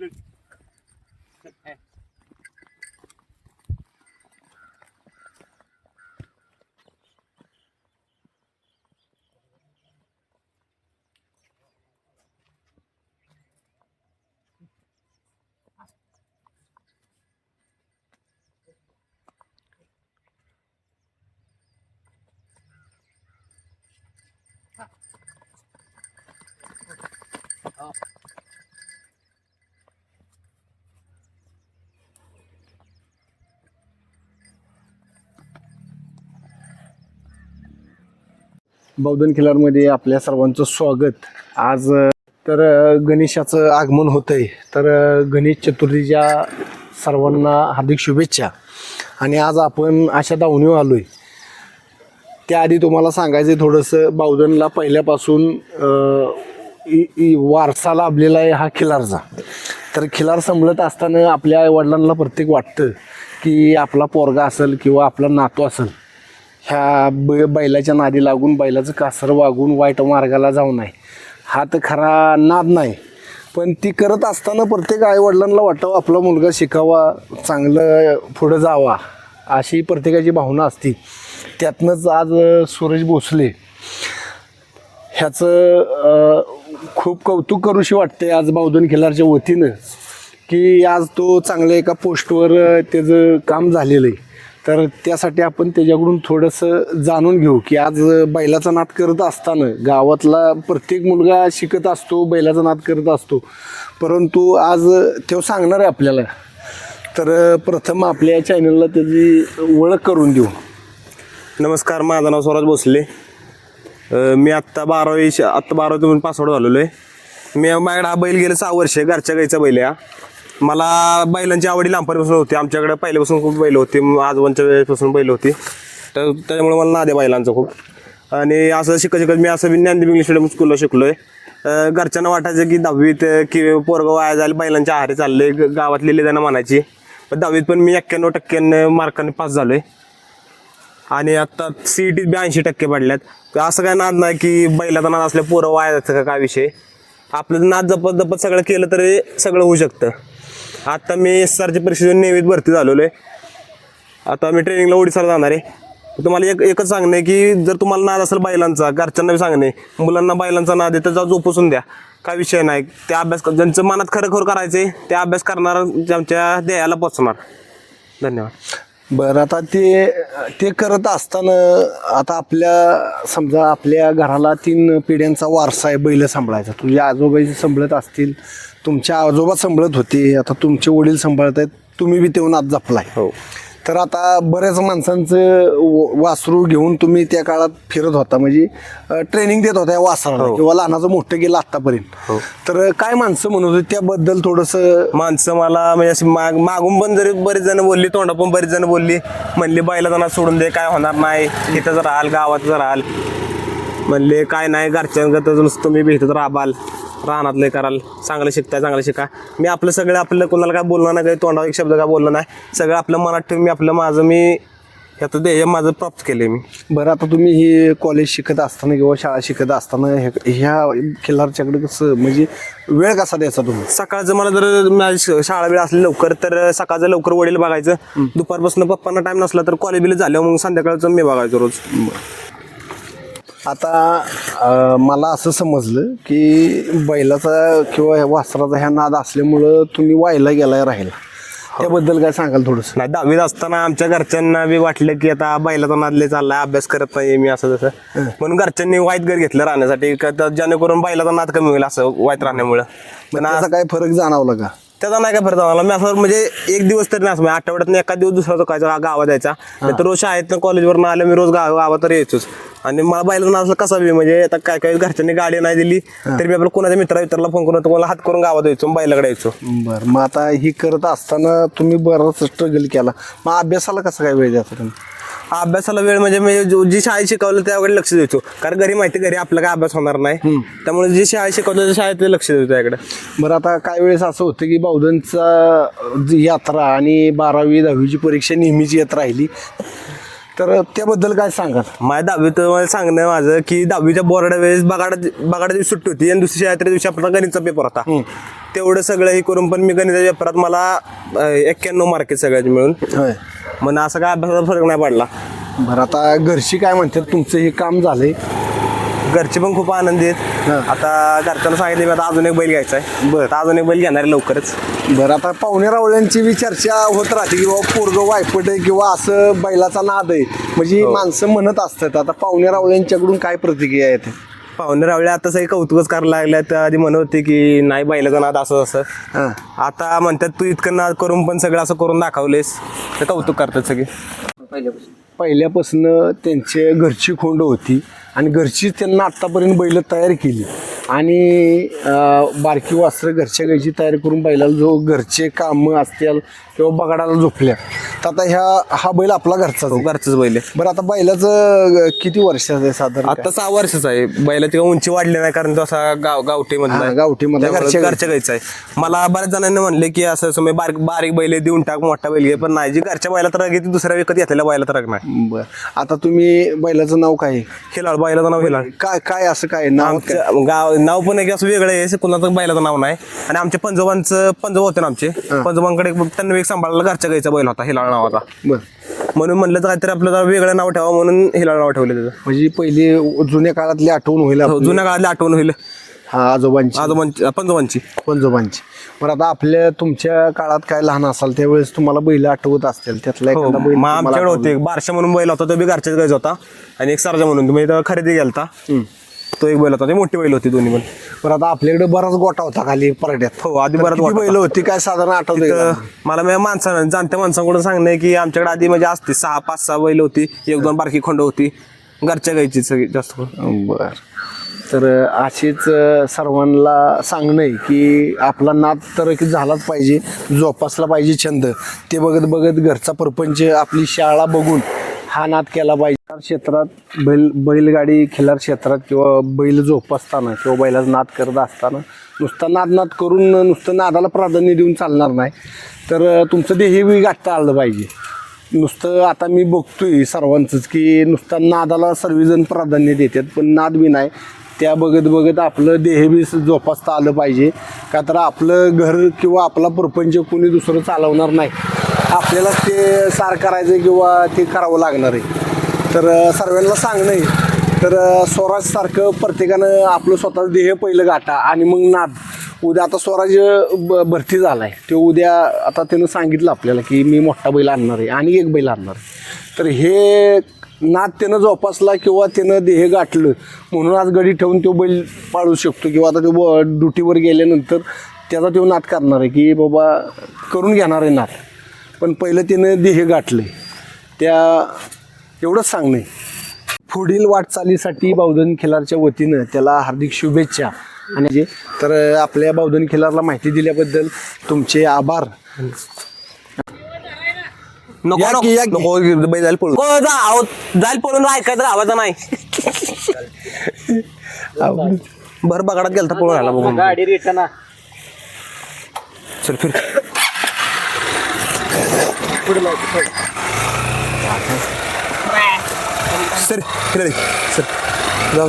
ลึกลึกแท้哦。बौद्धन खिलारमध्ये आपल्या सर्वांचं स्वागत. आज तर गणेशाचं आगमन होत आहे तर गणेश चतुर्थीच्या सर्वांना हार्दिक शुभेच्छा. आणि आज आपण अशा दावणीवर आलो आहे त्याआधी तुम्हाला सांगायचं आहे थोडंसं बावधनला पहिल्यापासून इ- वारसा लाभलेला आहे हा खिलारचा. तर खिलार संभळत असताना आपल्या आईवडिलांना प्रत्येक वाटतं की आपला पोरगा असेल किंवा आपला नातू असेल ह्या ब बैलाच्या नादी लागून बैलाचं कासर वागून वाईट मार्गाला जाऊ नये. हा तर खरा नाद नाही. पण ती करत असताना प्रत्येक आईवडिलांना वाटावं आपला मुलगा शिकावा चांगलं पुढं जावा अशी प्रत्येकाची भावना असते. त्यातनंच आज सूरज भोसले ह्याचं खूप कौतुक करूशी वाटते आज बावधन खिलारच्या वतीनं की आज तो चांगल्या एका पोस्टवर त्याचं काम झालेलं आहे. तर त्यासाठी आपण त्याच्याकडून थोडंसं जाणून घेऊ की आज बैलाचा नाद करत असताना गावातला प्रत्येक मुलगा शिकत असतो बैलाचा नाद करत असतो. परंतु आज तो सांगणार आहे आपल्याला. तर प्रथम आपल्या चॅनलला त्याची ओळख करून देऊ. नमस्कार माझं नाव स्वराज भोसले. मी आत्ता बारावी श- आत्ता बारावीतून पासवर्ड झालेलो आहे. मी माझ्याकडे हा बैल गेले सहा वर्ष घरच्या गाईचा बैल आहे हा. मला बैलांची आवडी लहानपणापासून होती. आमच्याकडे पहिल्यापासून खूप बैल होती. आजोबांच्या वेळेपासून बैल होती. तर त्याच्यामुळे मला नाद आहे बैलांचं खूप. आणि असं शिकत शिकत मी असं ज्ञानदेव इंग्लिश मिडियम स्कूलला शिकलो आहे घरच्यांना वाटायचं की दहावीत की पोरगं वाया जायला बैलांच्या आहारी चालले गावातले गावात लिहिले म्हणायची. पण दहावीत पण मी एक्क्याण्णव टक्क्यानं मार्काने पास झालो आहे आणि आता सी ई बी ऐंशी टक्के पडल्यात. असं काय नाद नाही की बैलाचा नाद असल्या पोरं वाया जायचं का? काय विषय? आपलं नाद जपत जपत सगळं केलं तरी सगळं होऊ शकतं. आता मी एस आरच्या परीक्षेत नियमित भरती झालेलो आहे. आता मी ट्रेनिंगला ओडिसाला जाणार आहे. तुम्हाला एक एकच सांगणं आहे की जर तुम्हाला नाद असेल बैलांचा घरच्यांना बी सांगणे मुलांना बैलांचा नाद आहे त्याचा जोपासून द्या. काय विषय नाही. ते अभ्यास कर- ज्यांचं मनात खरं खरं करायचे ते अभ्यास करणार आमच्या ध्येयाला पोचणार. धन्यवाद. बरं आता ते ते करत असताना आता आपल्या समजा आपल्या घराला तीन पिढ्यांचा वारसा आहे बैल सांभाळायचा. तुझ्या आजोबाई सांभाळत असतील तुमच्या आजोबा सांभाळत होते आता तुमचे वडील सांभाळत आहेत तुम्ही बी तेवून आज जपलाय. हो. तर आता बऱ्याच माणसांचं व- वासरू घेऊन तुम्ही त्या काळात फिरत होता म्हणजे ट्रेनिंग देत होता या वासराला हो. किंवा लहानाचं मोठं गेलं आतापर्यंत तर काय माणसं म्हणत होती त्याबद्दल थोडंसं? माणसं मला म्हणजे अशी माग मागून पण जरी बरीच जण बोलली तोंडा पण बरीच जण बोलली म्हणली बाईला जाणार सोडून दे काय होणार नाही इथंच राहाल गावातच राहाल म्हणले काय नाही घरच्यांगत नुसतं तुम्ही भेटत राहाल रानातले कराल चांगलं शिकताय चांगलं शिका. मी आपलं सगळं आपलं कोणाला काय बोलणार नाही काही तोंडावर एक शब्द काय बोललं नाही. सगळं आपलं मनात ठेवून मी आपलं माझं मी ह्याचं ध्येय माझं प्राप्त केले मी. बरं आता तुम्ही हे कॉलेज शिकत असताना किंवा शाळा शिकत असताना हे- ह्या खिल्लारच्याकडे कसं म्हणजे वेळ कसा द्यायचा तुम्ही? सकाळचं मला जर माझी श- शाळा वेळ असली लवकर तर सकाळचं लवकर वडील बघायचं. दुपारपासून पप्पांना टाइम नसला तर कॉलेज बिलेज झाल्यावर मग संध्याकाळचं मी बघायचो रोज. आता अं, मला असं समजलं की बैलाचा किंवा वासराचा ह्या नाद असल्यामुळं तुम्ही वायला गेलाय राहिला त्याबद्दल काय सांगाल थोडंसं? नाही दहावीत असताना आमच्या घरच्यांना बी वाटलं की आता बैलाचा नादले चाललाय अभ्यास करत नाही मी असं तसं. म्हणून घरच्यांनी वाईट घर घेतलं राहण्यासाठी का तर जेणेकरून बैलाचा नाद कमी होईल असं वाईट राहण्यामुळं. पण त्याचा काय फरक जाणवला का? त्याचा नाही काय फरक झाला. मी असं म्हणजे एक दिवस तरी नसं आठवड्यात एका दिवस दुसरा काय गावात जायचा तर रोज शाळेतनं कॉलेजवर आलं मी रोज गाव गावात तर यायचोच. आणि मला नाव असलं कसं बी म्हणजे आता काय काय घरच्यांनी गाडी नाही दिली तरी मी आपल्या कोणाच्या मित्रा मित्राला फोन करून कोणाला हात करून गावात यायचो बैलाकडे यायचो. बरं मग आता ही करत असताना तुम्ही बराच स्ट्रगल केला. मग अभ्यासाला कसं काय वेळ द्यायचा तुम्ही? अभ्यासाला वेळ म्हणजे मी जो- जी शाळेत शिकवलं त्याकडे लक्ष द्यायचो कारण घरी माहिती घरी आपला काय अभ्यास होणार नाही. त्यामुळे जी शाळेत शिकवलं त्या शाळेत लक्ष द्यायचो त्याकडे. बरं आता काही वेळेस असं होतं की बौद्धनचा जी यात्रा आणि बारावी दहावीची परीक्षा नेहमीची येत राहिली. तर त्याबद्दल काय सांगाल? माझ्या दहावीत मला सांगणं माझं की दहावीच्या बोर्ड वेळेस बगाडा बगाडा दिवशी सुट्टी होती. आणि दुसऱ्या त्या दिवशी आपला गणितचा पेपर होता. तेवढं सगळं हे करून पण मी गणिताच्या पेपरात मला एक्क्याण्णव मार्क आहेत सगळ्याचे मिळून. मग असं काय अभ्यासाचा फरक नाही पडला. बरं आता घरची काय म्हणतात तुमचं हे काम झालंय. घरचे पण खूप आनंदी आहेत. हा. आता घरच्यांना सांगितले मी आता अजून एक बैल घ्यायचा आहे. बरं. आता अजून एक बैल घेणार आहे लवकरच. बरं आता पाहुणे रावळ्यांची बी चर्चा होत राहते की बाबा पोरग वायपट आहे किंवा असं बैलाचा नाद आहे. म्हणजे माणसं म्हणत असतात. आता पाहुणे रावळ्यांच्याकडून काय प्रतिक्रिया आहेत पाहुणे रावळे आता सगळे कौतुकच करायला लागल्या त्या आधी म्हणत होते की नाही बैलाचा नाद असं असं. हां. आता म्हणतात तू इतकं नाद करून पण सगळं असं करून दाखवलेस. तर कौतुक करतात सगळे. पहिल्यापासून त्यांचे घरची खोंड होती. आणि घरचीच त्यांना आत्तापर्यंत बैल तयार केली. आणि बारकी वस्त्र घरच्या गायची तयार करून बैलाला जो घरचे कामं असतील किंवा बगाडाला झोपल्या तर आता ह्या हा बैल आपला घरचाच आहे. घरचंच बैल आहे. बरं आता बैलाचं किती वर्षाचं आहे साधारण आता सहा वर्षाचा आहे. बैलाची उंची वाढली नाही कारण तो असा गाव गावठी हा, मधला गावठीमधला घरच्या घरच्या गाईचा आहे. मला बऱ्याच जणांनी म्हणले की असं असं बारीक बारीक बैल देऊन टाक मोठा बैल घे. पण नाही जी घरच्या बैला तर दुसऱ्या विकत घेतलेल्या बैला तर नाही. बरं. आता तुम्ही बैलाचं नाव काय? आहे? हिलाळ बैलाचं नाव हिलाळ काय काय असं काय? नाव काय? आमचं गाव नाव पण एक असं वेगळं आहे कुणाचं बैलाचं नाव नाही. आणि आमच्या पंजोबांचं पंजोबा होते ना आमचे. पंजोबांकडे एक- त्यांना एक सांभाळायला घरच्या गाईचा बैल होता हिलाळ नावाचा. बरं. म्हणून म्हणलं तर काहीतरी आपलं जरा वेगळं नाव ठेवा म्हणून हिलाळ नाव ठेवलं त्याचं. म्हणजे पहिली जुन्या काळातली आठवण होईल हो, आपली. जुन्या काळातली आठवण होईल. हा आजोबांची. आजोबांची पंजोबांची. पंजोबांची. बरं आता आपल्या तुमच्या काळात काय लहान असाल त्यावेळेस तुम्हाला बैल आठवत असतील त्यातला हो एखादा बैल मग तुम्हाला आमच्याकडे आठवतो? होते. एक बारशा म्हणून बैल होता तो बी घरच्याच गायचा होता. आणि एक सरजा म्हणून तुम्ही इथं खरेदी गेलता हम्म. तो एक बैल होता ते मोठी बैल होती दोन्ही पण. बरं आता आपल्याकडे बराच गोटा होता खाली परड्यात. हो आधी बराच बैल होती. काय साधारण आठवत मला मी माणसानं जाणत्या माणसांकडून सांगणं आहे की आमच्याकडे आधी म्हणजे असते सहा पाच सहा बैल होती. एक दोन बारकी खंड होती. घरच्या गायची सगळी जास्त करून. बर. तर अशीच सर्वांना सांगणं आहे की आपला नाद तर की झालाच पाहिजे जोपासला पाहिजे छंद. ते बघत बघत घरचा प्रपंच आपली शाळा बघून हा नाद केला पाहिजे. क्षेत्रात बैल बैलगाडी खिलार क्षेत्रात किंवा बैल जोपासताना किंवा बैलाचा नाद करत असताना नुसता नाद नाद करून नुसतं नादाला प्राधान्य देऊन चालणार नाही. तर तुमचं देही गाठता आलं पाहिजे. नुसतं आता मी बघतोय सर्वांचंच की नुसता नादाला सर्वजण प्राधान्य देतात पण नाद बी नाही. त्या बघत बघत आपलं देह बी जोपासता आलं पाहिजे. का तर आपलं घर किंवा आपला प्रपंच कोणी दुसरं चालवणार नाही. आपल्याला ते सार करायचं किंवा ते करावं लागणार आहे. तर सर्वांना सांगणं आहे. तर स्वराजसारखं प्रत्येकानं आपलं स्वतःचं देह पहिलं गाठा आणि मग नाद. उद्या आता स्वराज ब भरती झाला आहे तो उद्या आता त्यानं सांगितलं आपल्याला की मी मोठा बैल आणणार आहे आणि एक बैल आणणार आहे. तर हे नाद त्यानं जोपासला किंवा त्यानं देह गाठलं म्हणून आज गडी ठेवून तो बैल पाळू शकतो. किंवा आता तो ब- ड्युटीवर गेल्यानंतर त्याचा तो नाद करणार आहे की बाबा करून घेणार आहे नाद पण पहिलं त्यानं देह गाठलं. त्या एवढंच सांगणं पुढील वाटचालीसाठी बावधन खिलारच्या वतीनं त्याला हार्दिक शुभेच्छा. आणि जे तर आपल्या बावधन खिलारला माहिती दिल्याबद्दल तुमचे आभार. नको या नको. की, या की. नको बैल जायला पळून हो, जा आहो, जायला पळून ऐकायचं आवाज नाही. भर बगाडात गेलता पळून आला बघून. गाडी रिटर्न चल फिर. सर फिर सर जाऊ